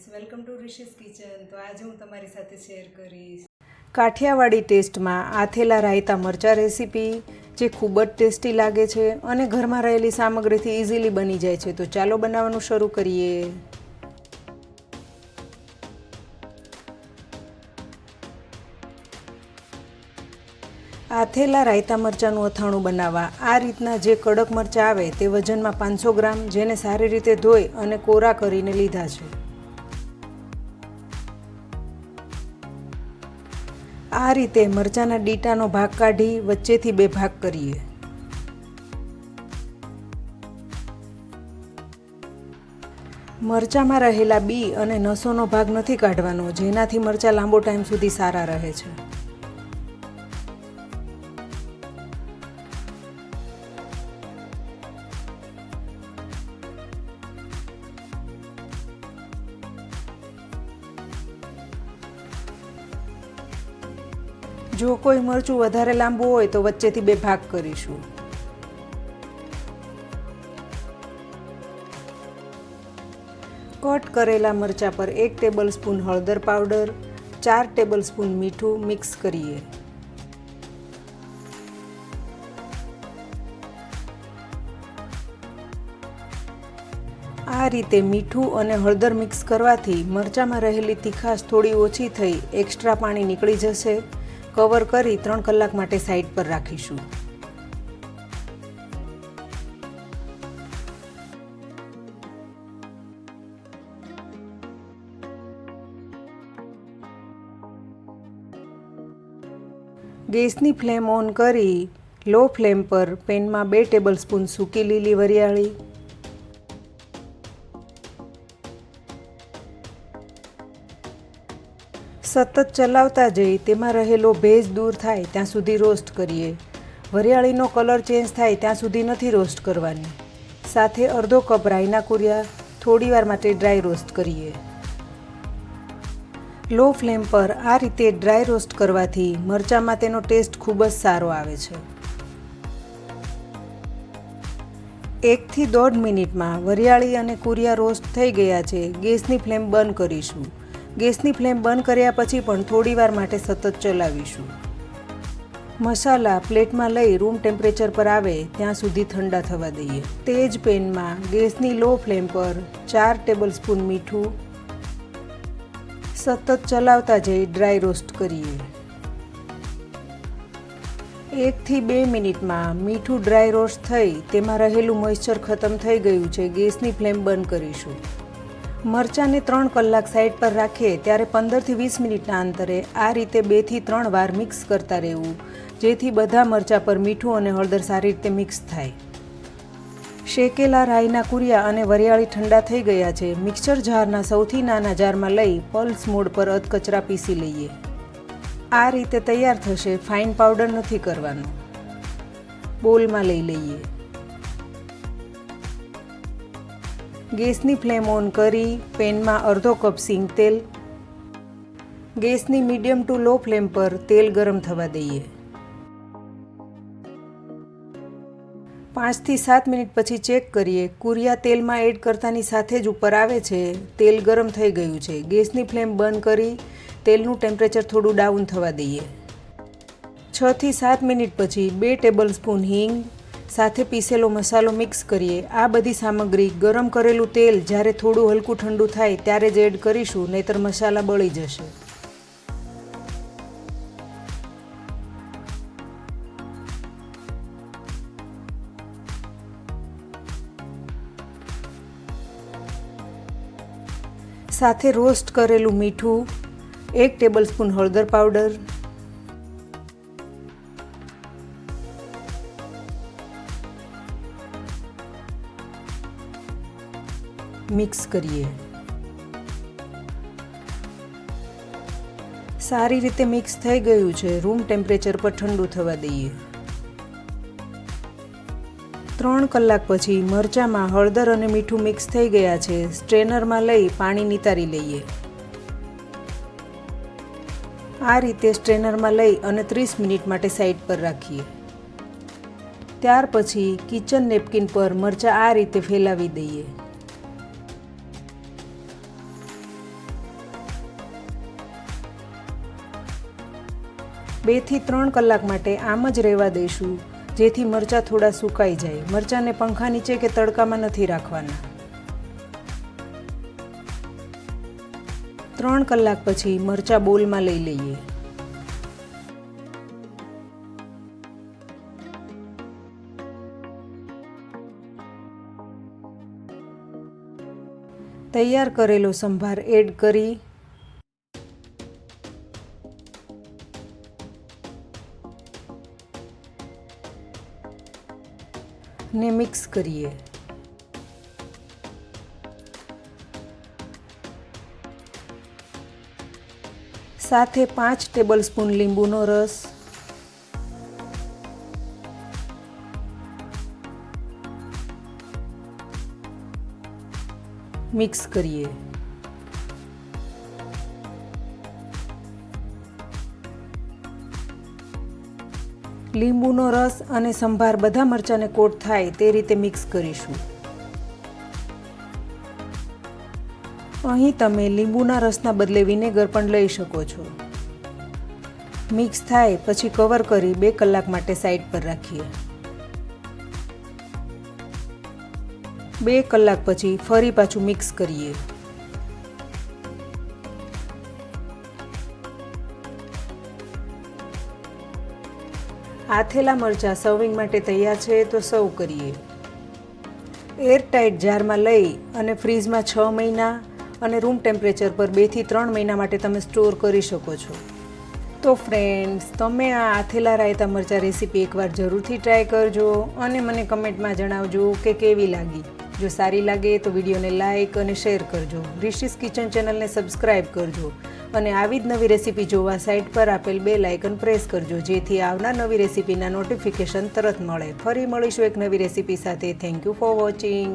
Friends welcome to Rishi's kitchen તો આજે હું તમારી સાથે શેર કરીશ. કાઠિયાવાડી ટેસ્ટમાં આથેલા રાયતા મરચાં રેસીપી, જે ખૂબ જ ટેસ્ટી લાગે છે અને ઘરમાં રહેલી સામગ્રીથી ઇઝીલી બની જાય છે. તો ચાલો બનાવવાનું શરૂ કરીએ. આથેલા રાયતા મરચાંનું અથાણું બનાવવા. આ રીતના જે કડક મરચાં આવે તે વજનમાં પાંચસો ગ્રામ, જેને સારી રીતે ધોઈ અને કોરા કરીને લીધા છે. આ રીતે મરચાંના ડીટાનો ભાગ કાઢી વચ્ચેથી બે ભાગ કરીએ. મરચાંમાં રહેલા બી અને નસોનો ભાગ નથી કાઢવાનો, જેનાથી મરચાં લાંબો ટાઈમ સુધી સારા રહે છે. જો કોઈ મરચું વધારે લાંબુ હોય તો વચ્ચેથી બે ભાગ કરીશું. કટ કરેલા મરચાં પર એક ટેબલ સ્પૂન હળદર પાવડર, ચાર ટેબલ સ્પૂન મીઠું મિક્સ કરીએ. આ રીતે મીઠું અને હળદર મિક્સ કરવાથી મરચાંમાં રહેલી તીખાશ થોડી ઓછી થઈ એક્સ્ટ્રા પાણી નીકળી જશે. કવર કરી ત્રણ કલાક માટે સાઈડ પર રાખીશું. ગેસની ફ્લેમ ઓન કરી લો ફ્લેમ પર પેનમાં બે ટેબલ સ્પૂન સૂકી લીલી વરિયાળી સતત ચલાવતા જઈ તેમાં રહેલો ભેજ દૂર થાય ત્યાં સુધી રોસ્ટ કરીએ. વરિયાળીનો કલર ચેન્જ થાય ત્યાં સુધી નથી રોસ્ટ કરવાની. સાથે અડધો કપ રાઈના કુરિયા થોડીવાર માટે ડ્રાય રોસ્ટ કરીએ. લો ફ્લેમ પર આ રીતે ડ્રાય રોસ્ટ કરવાથી મરચાંમાં તેનો ટેસ્ટ ખૂબ જ સારો આવે છે. એકથી દોઢ મિનિટમાં વરિયાળી અને કુરિયા રોસ્ટ થઈ ગયા છે. ગેસની ફ્લેમ બંધ કરીશું. ગેસની ફ્લેમ બંધ કર્યા પછી પણ થોડીવાર માટે સતત ચલાવીશું. મસાલા પ્લેટમાં લઈ રૂમ ટેમ્પરેચર પર આવે ત્યાં સુધી ઠંડા થવા દઈએ. તે જ પેનમાં ગેસની લો ફ્લેમ પર ચાર ટેબલ સ્પૂન મીઠું સતત ચલાવતા જઈ ડ્રાય રોસ્ટ કરીએ. એકથી બે મિનિટમાં મીઠું ડ્રાય રોસ્ટ થઈ તેમાં રહેલું મોઇશ્ચર ખતમ થઈ ગયું છે. ગેસની ફ્લેમ બંધ કરીશું. મરચાંને ત્રણ કલાક સાઈડ પર રાખીએ ત્યારે પંદરથી વીસ મિનિટના અંતરે આ રીતે બેથી ત્રણ વાર મિક્સ કરતા રહેવું, જેથી બધા મરચાં પર મીઠું અને હળદર સારી રીતે મિક્સ થાય. શેકેલા રાઈના કુરિયા અને વરિયાળી ઠંડા થઈ ગયા છે. મિક્સર જારના સૌથી નાના જારમાં લઈ પલ્સ મોડ પર અધકચરા પીસી લઈએ. આ રીતે તૈયાર થશે ફાઇન પાવડર નથી કરવાનો. બોલમાં લઈ લઈએ. ગેસની ફ્લેમ ઓન કરી, પેનમાં અડધો કપ સિંગ તેલ, ગેસની મીડિયમ ટુ લો ફ્લેમ પર તેલ ગરમ થવા દઈએ. પાંચથી સાત મિનિટ પછી ચેક કરીએ, કુરિયા તેલમાં એડ કરતાની સાથે જ ઉપર આવે છે, તેલ ગરમ થઈ ગયું છે. ગેસની ફ્લેમ બંધ કરી, તેલનું ટેમ્પરેચર થોડું ડાઉન થવા દઈએ. છથી સાત મિનિટ પછી બે ટેબલ સ્પૂન હિંગ સાથે પીસેલો મસાલો મિક્સ કરીએ. આ બધી સામગ્રી ગરમ કરેલું તેલ જ્યારે થોડું હલકું ઠંડુ થાય ત્યારે જ એડ કરીશું, નહીતર મસાલા બળી જશે. સાથે રોસ્ટ કરેલું મીઠું, એક ટેબલ સ્પૂન હળદર પાવડર મિક્સ કરીએ. સારી રીતે મિક્સ થઈ ગયું છે. રૂમ ટેમ્પરેચર પર ઠંડુ થવા દઈએ. ત્રણ કલાક પછી મરચાંમાં હળદર અને મીઠું મિક્સ થઈ ગયા છે. સ્ટ્રેનરમાં લઈ પાણી નિતારી લઈએ. આ રીતે સ્ટ્રેનરમાં લઈ અને ત્રીસ મિનિટ માટે સાઈડ પર રાખીએ. ત્યાર પછી કિચન નેપકિન પર મરચાં આ રીતે ફેલાવી દઈએ. બેથી ત્રણ કલાક માટે આમ જ રહેવા દઈશું જેથી મરચાં થોડા સુકાઈ જાય. મરચાંને પંખા નીચે કે તડકામાં નથી રાખવાના. ત્રણ કલાક પછી મરચાં બોલમાં લઈ લઈએ. તૈયાર કરેલો સંભાર એડ કરી ને મિક્સ કરીએ. સાથે પાંચ ટેબલ સ્પૂન લીંબુનો રસ. મિક્સ કરીએ. લીંબુનો રસ અને સંભાર બધા મરચાંને કોટ થાય તે રીતે મિક્સ કરીશું. અહીં તમે લીંબુના રસના બદલે વિનેગર પણ લઈ શકો છો. મિક્સ થાય પછી કવર કરી બે કલાક માટે સાઈડ પર રાખીએ. બે કલાક પછી ફરી પાછું મિક્સ કરીએ. આથેલા મરચાં સર્વિંગ માટે તૈયાર છે તો સર્વ કરીએ. એરટાઇટ જારમાં લઈ અને ફ્રીજમાં છ મહિના અને રૂમ ટેમ્પરેચર પર બેથી ત્રણ મહિના માટે તમે સ્ટોર કરી શકો છો. તો ફ્રેન્ડ્સ, તમે આ આથેલા રાયતા મરચાં રેસીપી એકવાર જરૂરથી ટ્રાય કરજો અને મને કમેન્ટમાં જણાવજો કે કેવી લાગી. જો સારી લાગે તો વિડીયોને લાઇક અને શેર કરજો. રિશિસ કિચન ચેનલને સબસ્ક્રાઈબ કરજો. અને આવી જ નવી રેસીપી જોવા સાઇટ પર આપેલ બે લાઇકન પ્રેસ કરજો. જેથી આવનાર નવી રેસીપીના નોટિફિકેશન તરત મળે. ફરી મળીશું એક નવી રેસીપી સાથે. Thank you for watching